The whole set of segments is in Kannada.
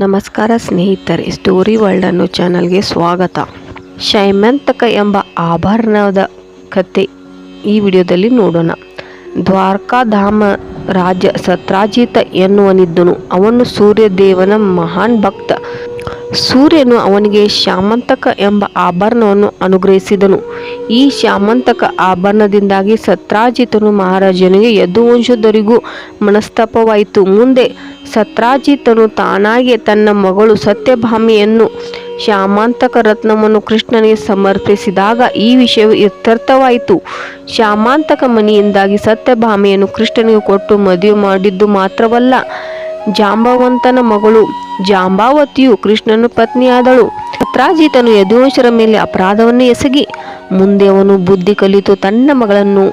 ನಮಸ್ಕಾರ ಸ್ನೇಹಿತರೆ ಸ್ಟೋರಿ ವರ್ಲ್ಡ್ ಅನ್ನೋ ಚಾನಲ್ಗೆ ಸ್ವಾಗತ. ಶೈಮಂತಕ ಎಂಬ ಆಭರಣದ ಕತೆ ಈ ವಿಡಿಯೋದಲ್ಲಿ ನೋಡೋಣ. ದ್ವಾರಕಾಧಾಮ ರಾಜ ಸತ್ರಾಜಿತ ಎನ್ನುವನಿದ್ದನು. ಅವನು ಸೂರ್ಯದೇವನ ಮಹಾನ್ ಭಕ್ತ. ಸೂರ್ಯನು ಅವನಿಗೆ ಶ್ಯಾಮಂತಕ ಎಂಬ ಆಭರಣವನ್ನು ಅನುಗ್ರಹಿಸಿದನು. ಈ ಶ್ಯಾಮಂತಕ ಆಭರಣದಿಂದಾಗಿ ಸತ್ರಾಜಿತನು ಮಹಾರಾಜನಿಗೆ ಯದುವಂಶದವರಿಗೂ ಮನಸ್ತಾಪವಾಯಿತು. ಮುಂದೆ ಸತ್ರಾಜಿತನು ತಾನಾಗೆ ತನ್ನ ಮಗಳು ಸತ್ಯಭಾಮಿಯನ್ನು ಶ್ಯಾಮಾಂತಕ ರತ್ನವನ್ನು ಕೃಷ್ಣನಿಗೆ ಸಮರ್ಪಿಸಿದಾಗ ಈ ವಿಷಯವು ಇತ್ಯರ್ಥವಾಯಿತು ಶ್ಯಾಮಾಂತಕ ಮನೆಯಿಂದಾಗಿ ಸತ್ಯಭಾಮಿಯನ್ನು ಕೃಷ್ಣನಿಗೆ ಕೊಟ್ಟು ಮದುವೆ ಮಾಡಿದ್ದು ಮಾತ್ರವಲ್ಲ, ಜಾಂಬವಂತನ ಮಗಳು ಜಾಂಬಾವತಿಯು ಕೃಷ್ಣನ ಪತ್ನಿಯಾದಳು. ಪತ್ರಾಜಿತನು ಯದುವಂಶರ ಮೇಲೆ ಅಪರಾಧವನ್ನು ಎಸಗಿ, ಮುಂದೆ ಅವನು ಬುದ್ಧಿ ಕಲಿತು ತನ್ನ ಮಗಳನ್ನು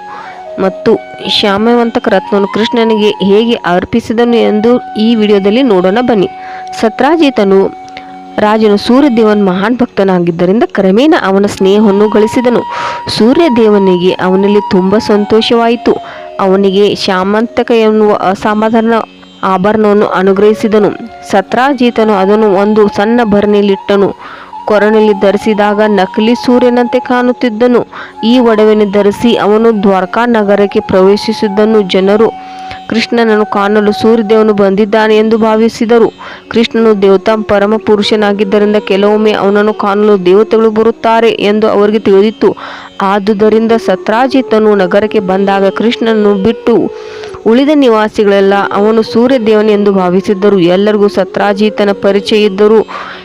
ಮತ್ತು ಶ್ಯಾಮವಂತಕ ರತ್ನವನ್ನು ಕೃಷ್ಣನಿಗೆ ಹೇಗೆ ಅರ್ಪಿಸಿದನು ಎಂದು ಈ ವಿಡಿಯೋದಲ್ಲಿ ನೋಡೋಣ ಬನ್ನಿ. ಸತ್ರಾಜಿತನು ರಾಜನು ಸೂರ್ಯದೇವನ್ ಮಹಾನ್ ಭಕ್ತನಾಗಿದ್ದರಿಂದ ಕ್ರಮೇಣ ಅವನ ಸ್ನೇಹವನ್ನು ಗಳಿಸಿದನು. ಸೂರ್ಯದೇವನಿಗೆ ಅವನಲ್ಲಿ ತುಂಬ ಸಂತೋಷವಾಯಿತು. ಅವನಿಗೆ ಶ್ಯಾಮಂತಕ ಎನ್ನುವ ಅಸಮಾಧಾನ ಆಭರಣವನ್ನು ಅನುಗ್ರಹಿಸಿದನು. ಸತ್ರಾಜೀತನು ಅದನ್ನು ಒಂದು ಸಣ್ಣ ಭರಣಿಯಲ್ಲಿಟ್ಟನು. ಕೊರಳಲ್ಲಿ ಧರಿಸಿದಾಗ ನಕಲಿ ಸೂರ್ಯನಂತೆ ಕಾಣುತ್ತಿದ್ದನು. ಈ ಒಡವೆಯನ್ನು ಧರಿಸಿ ಅವನು ದ್ವಾರಕಾ ನಗರಕ್ಕೆ ಪ್ರವೇಶಿಸಿದ್ದನ್ನು ಜನರು, ಕೃಷ್ಣನನ್ನು ಕಾಣಲು ಸೂರ್ಯದೇವನು ಬಂದಿದ್ದಾನೆ ಎಂದು ಭಾವಿಸಿದರು. ಕೃಷ್ಣನು ದೇವತಾ ಪರಮ ಪುರುಷನಾಗಿದ್ದರಿಂದ ಕೆಲವೊಮ್ಮೆ ಅವನನ್ನು ಕಾಣಲು ದೇವತೆಗಳು ಬರುತ್ತಾರೆ ಎಂದು ಅವರಿಗೆ ತಿಳಿದಿತ್ತು. ಆದುದರಿಂದ ಸತ್ರಾಜಿತನು ನಗರಕ್ಕೆ ಬಂದಾಗ ಕೃಷ್ಣನನ್ನು ಬಿಟ್ಟು ಉಳಿದ ನಿವಾಸಿಗಳೆಲ್ಲ ಅವನು ಸೂರ್ಯದೇವನ ಎಂದು ಭಾವಿಸಿದ್ದರು. ಎಲ್ಲರಿಗೂ ಸತ್ರಾಜೀತನ ಪರಿಚಯ ಇದ್ದರು.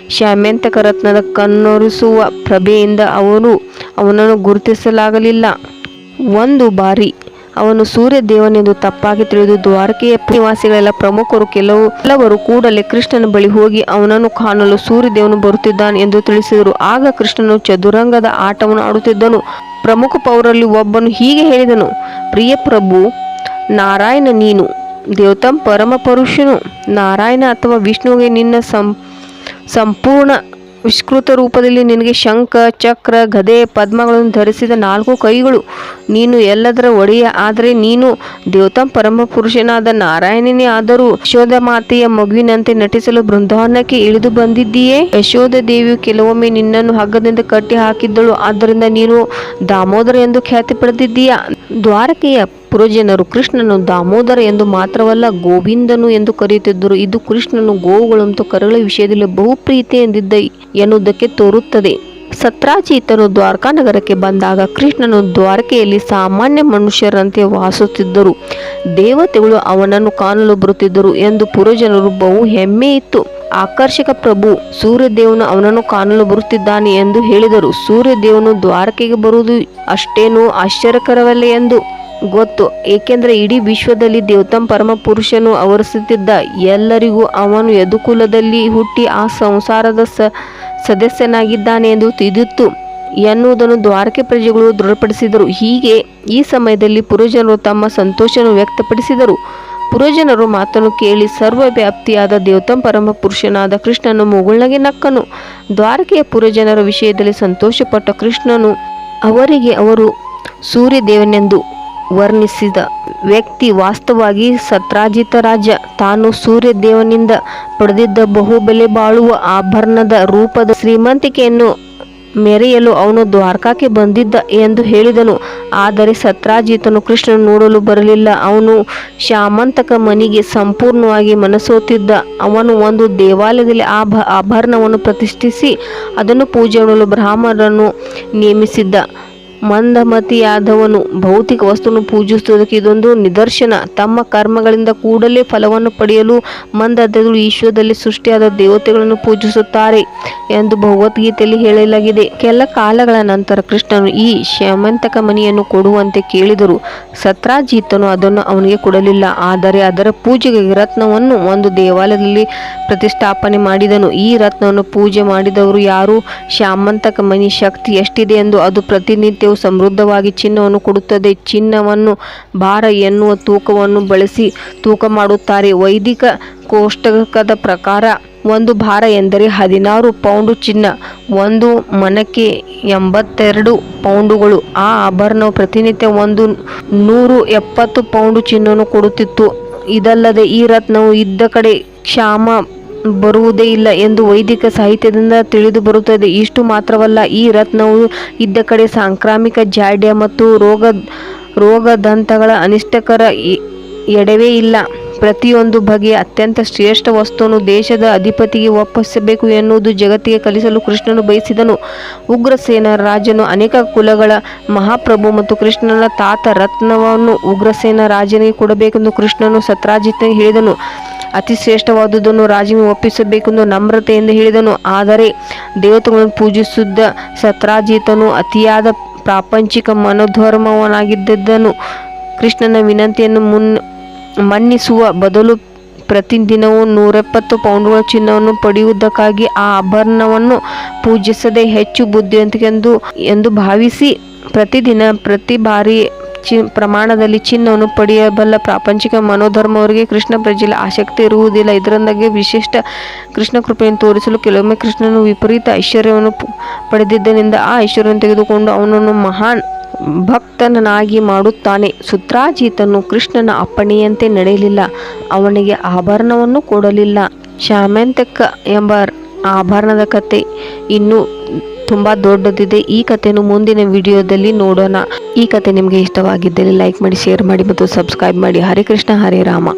ಶ್ಯಾಮ್ಯಂತಕ ರತ್ನದ ಕಣ್ಣೊರಿಸುವ ಪ್ರಭೆಯಿಂದ ಅವರು ಅವನನ್ನು ಗುರುತಿಸಲಾಗಲಿಲ್ಲ. ಒಂದು ಬಾರಿ ಅವನು ಸೂರ್ಯದೇವನೆಂದು ತಪ್ಪಾಗಿ ತಿಳಿದು ದ್ವಾರಕೆಯ ನಿವಾಸಿಗಳೆಲ್ಲ ಪ್ರಮುಖರು ಕೆಲವು, ಕೆಲವರು ಕೂಡಲೇ ಕೃಷ್ಣನ ಬಳಿ ಹೋಗಿ ಅವನನ್ನು ಕಾಣಲು ಸೂರ್ಯದೇವನು ಬರುತ್ತಿದ್ದಾನೆ ಎಂದು ತಿಳಿಸಿದರು. ಆಗ ಕೃಷ್ಣನು ಚದುರಂಗದ ಆಟವನ್ನು ಆಡುತ್ತಿದ್ದನು. ಪ್ರಮುಖ ಪೌರಲ್ಲಿ ಒಬ್ಬನು ಹೀಗೆ ಹೇಳಿದನು ಪ್ರಿಯ ಪ್ರಭು ನಾರಾಯಣ ನೀನು, ದೇವತಂ ಪರಮ ಪರುಷನು ನಾರಾಯಣ ಅಥವಾ ವಿಷ್ಣುವಿಗೆ ನಿನ್ನ ಸಂ, ಸಂಪೂರ್ಣ ವಿಷ್ಕೃತ ರೂಪದಲ್ಲಿ ನಿನಗೆ ಶಂಖ, ಚಕ್ರ, ಗದೆ, ಪದ್ಮಗಳನ್ನು ಧರಿಸಿದ ನಾಲ್ಕು ಕೈಗಳು. ನೀನು ಎಲ್ಲದರ ಒಡೆಯ ಆದರೆ ನೀನು ದೇವತಂ ಪರಮ ಪುರುಷನಾದ ನಾರಾಯಣನೇ ಆದರೂ ಯಶೋಧ ಮಾತೆಯ ಮಗುವಿನಂತೆ ನಟಿಸಲು ಬೃಂದಾವನಕ್ಕೆ ಇಳಿದು ಬಂದಿದ್ದೀಯೇ? ಯಶೋಧ ದೇವಿಯು ಕೆಲವೊಮ್ಮೆ ನಿನ್ನನ್ನು ಹಗ್ಗದಿಂದ ಕಟ್ಟಿ ಹಾಕಿದ್ದಳು ಆದ್ದರಿಂದ ನೀನು ದಾಮೋದರ ಎಂದು ಖ್ಯಾತಿ ಪಡೆದಿದ್ದೀಯಾ? ದ್ವಾರಕೆಯ ಪುರಜನರು ಕೃಷ್ಣನು ದಾಮೋದರ ಎಂದು ಮಾತ್ರವಲ್ಲ ಗೋವಿಂದನು ಎಂದು ಕರೆಯುತ್ತಿದ್ದರು. ಇದು ಕೃಷ್ಣನು ಗೋವುಗಳಂತೂ ಕರುಗಳ ವಿಷಯದಲ್ಲಿ ಬಹು ಪ್ರೀತಿಯಿಂದಿದ್ದ ಎನ್ನುವುದಕ್ಕೆ ತೋರುತ್ತದೆ. ಸತ್ರಾಜಿತನು ದ್ವಾರಕಾ ನಗರಕ್ಕೆ ಬಂದಾಗ ಕೃಷ್ಣನು ದ್ವಾರಕೆಯಲ್ಲಿ ಸಾಮಾನ್ಯ ಮನುಷ್ಯರಂತೆ ವಾಸಿಸುತ್ತಿದ್ದರು. ದೇವತೆಗಳು ಅವನನ್ನು ಕಾಣಲು ಬರುತ್ತಿದ್ದರು ಎಂದು ಪುರಜನರು ಬಹು ಹೆಮ್ಮೆ ಇತ್ತು. ಆಕರ್ಷಕ ಪ್ರಭು, ಸೂರ್ಯದೇವನು ಅವನನ್ನು ಕಾಣಲು ಬರುತ್ತಿದ್ದಾನೆ ಎಂದು ಹೇಳಿದರು. ಸೂರ್ಯದೇವನು ದ್ವಾರಕೆಗೆ ಬರುವುದು ಅಷ್ಟೇನೂ ಆಶ್ಚರ್ಯಕರವಲ್ಲ ಎಂದು ಗೊತ್ತು. ಏಕೆಂದರೆ ಇಡೀ ವಿಶ್ವದಲ್ಲಿ ದೇವತಂ ಪರಮ ಪುರುಷನು ಅವರಿಸುತ್ತಿದ್ದ ಎಲ್ಲರಿಗೂ ಅವನು ಯದುಕುಲದಲ್ಲಿ ಹುಟ್ಟಿ ಆ ಸಂಸಾರದ ಸ ಸದಸ್ಯನಾಗಿದ್ದಾನೆ ಎಂದು ತಿಳಿದಿತ್ತು. ಎನ್ನುವುದನ್ನು ದ್ವಾರಕೆ ಪ್ರಜೆಗಳು ದೃಢಪಡಿಸಿದರು. ಹೀಗೆ ಈ ಸಮಯದಲ್ಲಿ ಪುರಜನರು ತಮ್ಮ ಸಂತೋಷವನ್ನು ವ್ಯಕ್ತಪಡಿಸಿದರು. ಪುರಜನರು ಮಾತನ್ನು ಕೇಳಿ ಸರ್ವವ್ಯಾಪ್ತಿಯಾದ ದೇವತಂ ಪರಮ ಪುರುಷನಾದ ಕೃಷ್ಣನು ಮುಗುಳ್ನಗೆ ನಕ್ಕನು. ದ್ವಾರಕೆಯ ಪುರಜನರ ವಿಷಯದಲ್ಲಿ ಸಂತೋಷಪಟ್ಟ ಕೃಷ್ಣನು ಅವರಿಗೆ, ಅವರು ಸೂರ್ಯದೇವನೆಂದು ವರ್ಣಿಸಿದ ವ್ಯಕ್ತಿ ವಾಸ್ತವವಾಗಿ ಸತ್ರಾಜಿತ ರಾಜ. ತಾನು ಸೂರ್ಯದೇವನಿಂದ ಪಡೆದಿದ್ದ ಬಹುಬೆಲೆ ಬಾಳುವ ಆಭರಣದ ರೂಪದ ಶ್ರೀಮಂತಿಕೆಯನ್ನು ಮೆರೆಯಲು ಅವನು ದ್ವಾರಕಾಕ್ಕೆ ಬಂದಿದ್ದ ಎಂದು ಹೇಳಿದನು. ಆದರೆ ಸತ್ರಾಜಿತನು ಕೃಷ್ಣನು ನೋಡಲು ಬರಲಿಲ್ಲ. ಅವನು ಶ್ಯಾಮಂತಕ ಮನಿಗೆ ಸಂಪೂರ್ಣವಾಗಿ ಮನಸೋತಿದ್ದ. ಅವನು ಒಂದು ದೇವಾಲಯದಲ್ಲಿ ಆ ಆಭರಣವನ್ನು ಪ್ರತಿಷ್ಠಿಸಿ ಅದನ್ನು ಪೂಜೆ ಮಾಡಲು ಬ್ರಾಹ್ಮಣರನ್ನು ನೇಮಿಸಿದ್ದ. ಮಂದಮತಿಯಾದವನು ಭೌತಿಕ ವಸ್ತುವನ್ನು ಪೂಜಿಸುವುದಕ್ಕೆ ಇದೊಂದು ನಿದರ್ಶನ. ತಮ್ಮ ಕರ್ಮಗಳಿಂದ ಕೂಡಲೇ ಫಲವನ್ನು ಪಡೆಯಲು ಮಂದದರು ಈಶ್ವರದಲ್ಲಿ ಸೃಷ್ಟಿಯಾದ ದೇವತೆಗಳನ್ನು ಪೂಜಿಸುತ್ತಾರೆ ಎಂದು ಭಗವದ್ಗೀತೆಯಲ್ಲಿ ಹೇಳಲಾಗಿದೆ. ಕೆಲ ಕಾಲಗಳ ನಂತರ ಕೃಷ್ಣನು ಈ ಶ್ಯಾಮಂತಕ ಮನಿಯನ್ನು ಕೊಡುವಂತೆ ಕೇಳಿದರು. ಸತ್ರಾಜೀತನು ಅದನ್ನು ಅವನಿಗೆ ಕೊಡಲಿಲ್ಲ, ಆದರೆ ಅದರ ಪೂಜೆಗೆ ರತ್ನವನ್ನು ಒಂದು ದೇವಾಲಯದಲ್ಲಿ ಪ್ರತಿಷ್ಠಾಪನೆ ಮಾಡಿದನು. ಈ ರತ್ನವನ್ನು ಪೂಜೆ ಮಾಡಿದವರು ಯಾರು? ಶ್ಯಾಮಂತಕ ಮನಿ ಶಕ್ತಿ ಎಷ್ಟಿದೆ ಎಂದು ಅದು ಸಮೃದ್ಧವಾಗಿ ಚಿನ್ನವನ್ನು ಕೊಡುತ್ತದೆ. ಚಿನ್ನವನ್ನು ಭಾರ ಎನ್ನುವ ತೂಕವನ್ನು ಬಳಸಿ ತೂಕ ಮಾಡುತ್ತಾರೆ. ವೈದಿಕ ಕೋಷ್ಟಕದ ಪ್ರಕಾರ ಒಂದು ಭಾರ ಎಂದರೆ ಹದಿನಾರು ಪೌಂಡು ಚಿನ್ನ, ಒಂದು ಮನಕ್ಕೆ ಎಂಬತ್ತೆರಡು ಪೌಂಡುಗಳು. ಆ ಆಭರಣವು ಪ್ರತಿನಿತ್ಯ ಒಂದು ನೂರು ಎಪ್ಪತ್ತು ಪೌಂಡು ಚಿನ್ನವನ್ನು ಕೊಡುತ್ತಿತ್ತು. ಇದಲ್ಲದೆ ಈ ರತ್ನವು ಇದ್ದ ಕಡೆ ಕ್ಷಾಮ ಬರುವುದೇ ಇಲ್ಲ ಎಂದು ವೈದಿಕ ಸಾಹಿತ್ಯದಿಂದ ತಿಳಿದು ಬರುತ್ತದೆ. ಇಷ್ಟು ಮಾತ್ರವಲ್ಲ, ಈ ರತ್ನವು ಇದ್ದ ಕಡೆ ಸಾಂಕ್ರಾಮಿಕ ಜಾಡ್ಯ ಮತ್ತು ರೋಗ, ರೋಗದಂತಗಳ ಅನಿಷ್ಟಕರ ಎಡವೇ ಇಲ್ಲ. ಪ್ರತಿಯೊಂದು ಬಗೆಯ ಅತ್ಯಂತ ಶ್ರೇಷ್ಠ ವಸ್ತುವನ್ನು ದೇಶದ ಅಧಿಪತಿಗೆ ಒಪ್ಪಿಸಬೇಕು ಎನ್ನುವುದು ಜಗತ್ತಿಗೆ ಕಲಿಸಲು ಕೃಷ್ಣನು ಬಯಸಿದನು. ಉಗ್ರಸೇನ ರಾಜನು ಅನೇಕ ಕುಲಗಳ ಮಹಾಪ್ರಭು ಮತ್ತು ಕೃಷ್ಣನ ತಾತ ರತ್ನವನ್ನು ಉಗ್ರಸೇನ ರಾಜನಿಗೆ ಕೊಡಬೇಕೆಂದು ಕೃಷ್ಣನು ಸತ್ರಾಜಿತ್ ಹೇಳಿದನು. ಅತಿ ಶ್ರೇಷ್ಠವಾದುದನ್ನು ಒಪ್ಪಿಸಬೇಕೆಂದು ನಮ್ರತೆಯಿಂದ ಹೇಳಿದನು. ಆದರೆ ದೇವತೆಗಳನ್ನು ಪೂಜಿಸುತ್ತಿದ್ದ ಸತ್ರಾಜಿತನು ಅತಿಯಾದ ಪ್ರಾಪಂಚಿಕ ಮನೋಧರ್ಮವನಾಗಿದ್ದನು ಕೃಷ್ಣನ ವಿನಂತಿಯನ್ನು ಮುನ್, ಮನ್ನಿಸುವ ಬದಲು ಪ್ರತಿದಿನವೂ ನೂರೆಪ್ಪತ್ತು ಪೌಂಡ್ಗಳ ಚಿನ್ನವನ್ನು ಪಡೆಯುವುದಕ್ಕಾಗಿ ಆ ಆಭರಣವನ್ನು ಪೂಜಿಸದೆ ಹೆಚ್ಚು ಬುದ್ಧಿವಂತಿಕೆಂದು, ಎಂದು ಭಾವಿಸಿ ಪ್ರತಿದಿನ ಪ್ರತಿ ಬಾರಿ ಚಿ ಪ್ರಮಾಣದಲ್ಲಿ ಚಿನ್ನವನ್ನು ಪಡೆಯಬಲ್ಲ ಪ್ರಾಪಂಚಿಕ ಮನೋಧರ್ಮವರಿಗೆ ಕೃಷ್ಣ ಪ್ರಜೆಯಲ್ಲಿ ಆಸಕ್ತಿ ಇರುವುದಿಲ್ಲ. ಇದರಿಂದಾಗಿ ವಿಶಿಷ್ಟ ಕೃಷ್ಣ ಕೃಪೆಯನ್ನು ತೋರಿಸಲು ಕೆಲವೊಮ್ಮೆ ಕೃಷ್ಣನು ವಿಪರೀತ ಐಶ್ವರ್ಯವನ್ನು ಪಡೆದಿದ್ದನಿಂದ ಆ ಐಶ್ವರ್ಯವನ್ನು ತೆಗೆದುಕೊಂಡು ಅವನನ್ನು ಮಹಾನ್ ಭಕ್ತನನ್ನಾಗಿ ಮಾಡುತ್ತಾನೆ. ಸುತ್ರಾಜಿತನು ಕೃಷ್ಣನ ಅಪ್ಪಣೆಯಂತೆ ನಡೆಯಲಿಲ್ಲ. ಅವನಿಗೆ ಆಭರಣವನ್ನು ಕೊಡಲಿಲ್ಲ. ಶಾಮಂತಕ ಎಂಬ ಆಭರಣದ ಕತೆ ಇನ್ನೂ ತುಂಬ ದೊಡ್ಡದಿದೆ. ಈ ಕಥೆಯನ್ನು ಮುಂದಿನ ವಿಡಿಯೋದಲ್ಲಿ ನೋಡೋಣ. ಈ ಕತೆ ನಿಮಗೆ ಇಷ್ಟವಾಗಿದ್ದಲ್ಲಿ ಲೈಕ್ ಮಾಡಿ, ಶೇರ್ ಮಾಡಿ ಮತ್ತು ಸಬ್ಸ್ಕ್ರೈಬ್ ಮಾಡಿ. ಹರೇ ಕೃಷ್ಣ, ಹರೇ ರಾಮ.